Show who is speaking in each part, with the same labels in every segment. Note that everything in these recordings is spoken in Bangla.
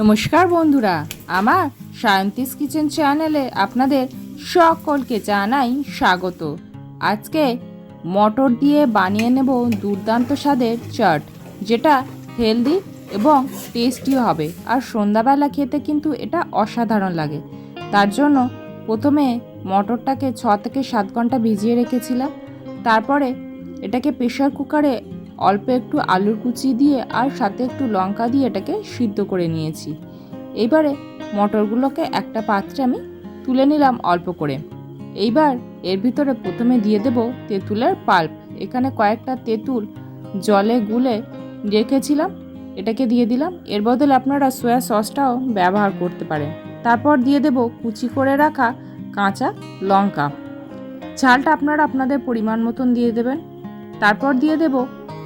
Speaker 1: নমস্কার বন্ধুরা, আমার সায়ন্তিস কিচেন চ্যানেলে আপনাদের সকলকে জানাই স্বাগত। আজকে মটর দিয়ে বানিয়ে নেব দুর্দান্ত স্বাদের চাট, যেটা হেলদি এবং টেস্টিও হবে। আর সন্ধ্যাবেলা খেতে কিন্তু এটা অসাধারণ লাগে। তার জন্য প্রথমে মটরটাকে ছ থেকে সাত ঘণ্টা ভিজিয়ে রেখেছিলাম। তারপরে এটাকে প্রেশার কুকারে অল্প একটু আলুর কুচি দিয়ে আর সাথে একটু লঙ্কা দিয়ে এটাকে সিদ্ধ করে নিয়েছি। এবারে মটরগুলোকে একটা পাত্রে আমি তুলে নিলাম অল্প করে। এইবার এর ভিতরে প্রথমে দিয়ে দেব তেঁতুলের পাল্প। এখানে কয়েকটা তেঁতুল জলে গুলে রেখেছিলাম, এটাকে দিয়ে দিলাম। এর বদলে আপনারা সয়া সসটাও ব্যবহার করতে পারেন। তারপর দিয়ে দেব কুচি করে রাখা কাঁচা লঙ্কা। ঝালটা আপনারা আপনাদের পরিমাণ মতন দিয়ে দেবেন। তারপর দিয়ে দেব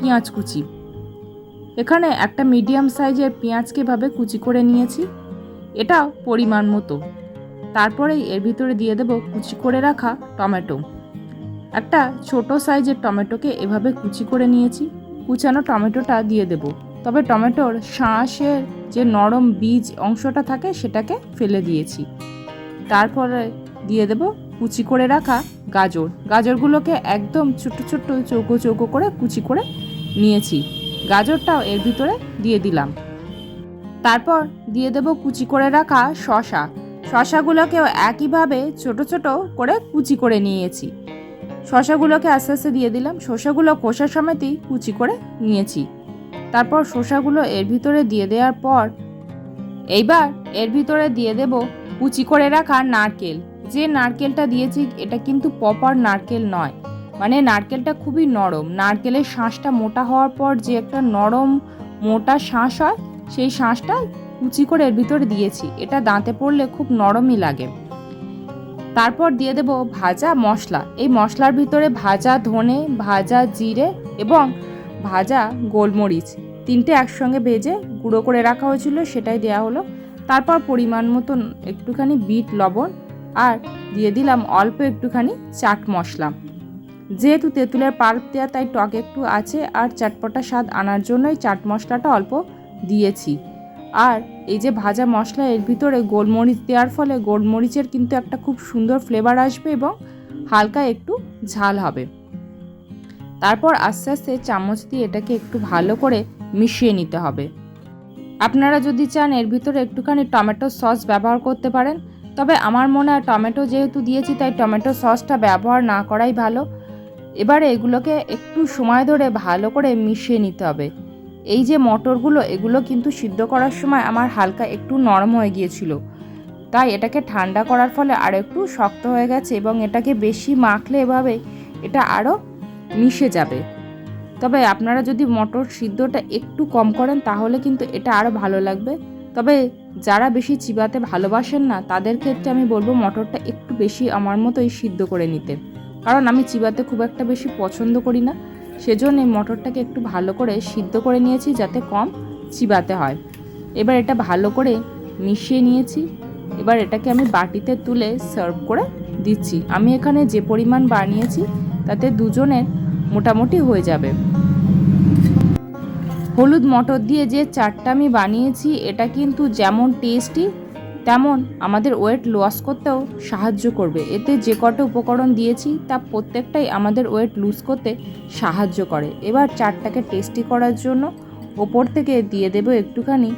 Speaker 1: পেঁয়াজ কুচি। এখানে একটা মিডিয়াম সাইজের পেঁয়াজকে ভাবে কুচি করে নিয়েছি এটা পরিমাণ মতো। তারপরেই এর ভিতরে দিয়ে দেব কুচি করে রাখা টমেটো। একটা ছোট সাইজের টমেটোকে এভাবে কুচি করে নিয়েছি, কুচানো টমেটোটা দিয়ে দেব। তবে টমেটোর শাঁসের যে নরম বীজ অংশটা থাকে, সেটাকে ফেলে দিয়েছি। তারপরে দিয়ে দেব কুচি করে রাখা গাজর। গাজরগুলোকে একদম ছোট ছোট চৌকো চৌকো করে কুচি করে নিয়েছি। গাজরটাও এর ভিতরে দিয়ে দিলাম। তারপর দিয়ে দেব কুচি করে রাখা শশা। শশাগুলোকেও একইভাবে ছোট ছোট করে কুচি করে নিয়েছি। শশাগুলোকে আস্তে আস্তে দিয়ে দিলাম। শশাগুলো খোসা সমেতই কুচি করে নিয়েছি। তারপর শশাগুলো এর ভিতরে দিয়ে দেওয়ার পর এইবার এর ভিতরে দিয়ে দেব কুচি করে রাখা নারকেল। যে নারকেলটা দিয়েছি, এটা কিন্তু পপার নারকেল নয়। মানে নারকেলটা খুবই নরম। নারকেলের শাঁসটা মোটা হওয়ার পর যে একটা নরম, মোটা শাঁস হয়, সেই শাঁসটা কুচি করে এর ভিতরে দিয়েছি। এটা দাঁতে পড়লে খুব নরমই লাগে। তারপর দিয়ে দেব ভাজা মশলা। এই মশলার ভিতরে ভাজা ধনে, ভাজা জিরে এবং ভাজা গোলমরিচ তিনটে একসঙ্গে ভেজে গুঁড়ো করে রাখা হয়েছিল, সেটাই দেওয়া হলো। তারপর পরিমাণ মতন একটুখানি বিট, লবণ আর দিয়ে দিলাম অল্প একটুখানি চাট মশলা। যেহেতু তেঁতুলের পাল্প দেওয়া তাই টক একটু আছে আর চাটপটা স্বাদ আনার জন্যই চাট মশলাটা অল্প দিয়েছি। আর এই যে ভাজা মশলা, এর ভিতরে গোলমরিচ দেওয়ার ফলে গোলমরিচের কিন্তু একটা খুব সুন্দর ফ্লেভার আসবে এবং হালকা একটু ঝাল হবে। তারপর আস্তে আস্তে চামচ দিয়ে এটাকে একটু ভালো করে মিশিয়ে নিতে হবে। আপনারা যদি চান এর ভিতরে একটুখানি টমেটো সস ব্যবহার করতে পারেন, তবে আমার মনে হয় টমেটো যেহেতু দিয়েছি, তাই টমেটো সসটা ব্যবহার না করাই ভালো। এবারে এগুলোকে একটু সময় ধরে ভালো করে মিশিয়ে নিতে হবে। এই যে মটরগুলো, এগুলো কিন্তু সিদ্ধ করার সময় আমার হালকা একটু নরম হয়ে গিয়েছিল। তাই এটাকে ঠান্ডা করার ফলে আরও একটু শক্ত হয়ে গেছে এবং এটাকে বেশি মাখলে এভাবে এটা আরও মিশে যাবে। তবে আপনারা যদি মটর সিদ্ধটা একটু কম করেন, তাহলে কিন্তু এটা আরও ভালো লাগবে। তবে যারা বেশি চিবাতে ভালোবাসেন না, তাদের ক্ষেত্রে আমি বলব মটরটা একটু বেশি আমার মতোই সিদ্ধ করে নিতে। কারণ আমি চিবাতে খুব একটা বেশি পছন্দ করি না। সেজন্য এই মটরটাকে একটু ভালো করে সিদ্ধ করে নিয়েছি যাতে কম চিবাতে হয়। এবার এটা ভালো করে মিশিয়ে নিয়েছি। এবার এটাকে আমি বাটিতে তুলে সার্ভ করে দিচ্ছি। আমি এখানে যে পরিমাণ বানিয়েছি, তাতে দুজনের মোটামুটি হয়ে যাবে। হলুদ মটর দিয়ে যে চাটটা আমি বানিয়েছি, এটা কিন্তু যেমন টেস্টি তেমন আমাদের ওয়েট লস করতেও সাহায্য করবে। এতে যে কটা উপকরণ দিয়েছি, তা প্রত্যেকটাই আমাদের ওয়েট লুজ করতে সাহায্য করে। এবার চাটটাকে টেস্টি করার জন্য ওপর থেকে দিয়ে দেবো একটুখানি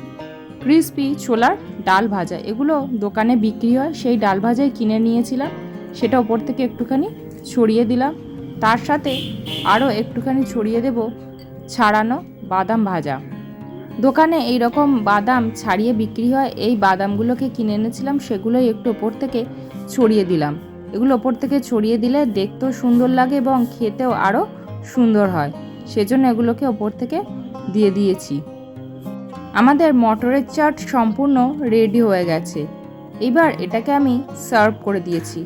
Speaker 1: ক্রিসপি ছোলার ডাল ভাজা। এগুলো দোকানে বিক্রি হয়, সেই ডাল ভাজাই কিনে নিয়েছিলাম। সেটা ওপর থেকে একটুখানি ছড়িয়ে দিলাম। তার সাথে আরও একটুখানি ছড়িয়ে দেব ছাড়ানো বাদাম ভাজা। দোকানে এই রকম বাদাম ছাড়িয়ে বিক্রি হয়, এই বাদামগুলোকে কিনে এনেছিলাম, সেগুলোই একটু ওপর থেকে ছড়িয়ে দিলাম। এগুলো ওপর থেকে ছড়িয়ে দিলে দেখতেও সুন্দর লাগে এবং খেতেও আরও সুন্দর হয়। সেজন্য এগুলোকে ওপর থেকে দিয়ে দিয়েছি। আমাদের মটরের চাট সম্পূর্ণ রেডি হয়ে গেছে। এবার এটাকে আমি সার্ভ করে দিয়েছি।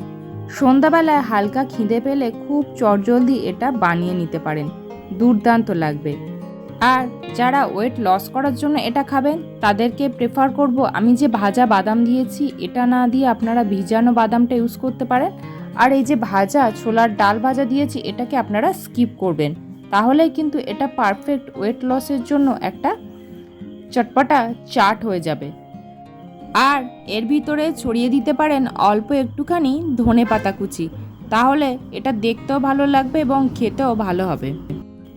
Speaker 1: সন্ধ্যাবেলায় হালকা খিদে পেলে খুব চটজলদি এটা বানিয়ে নিতে পারেন। দুর্দান্ত লাগবে। আর যারা ওয়েট লস করার জন্য এটা খাবেন, তাদেরকে প্রেফার করব আমি যে ভাজা বাদাম দিয়েছি, এটা না দিয়ে আপনারা ভিজানো বাদামটা ইউজ করতে পারেন। আর এই যে ভাজা, ছোলার ডাল ভাজা দিয়েছি, এটাকে আপনারা স্কিপ করবেন। তাহলে কিন্তু এটা পারফেক্ট ওয়েট লসের জন্য একটা চটপটা চাট হয়ে যাবে। আর এর ভিতরে ছড়িয়ে দিতে পারেন অল্প একটুখানি ধনে পাতা কুচি। তাহলে এটা দেখতেও ভালো লাগবে এবং খেতেও ভালো হবে।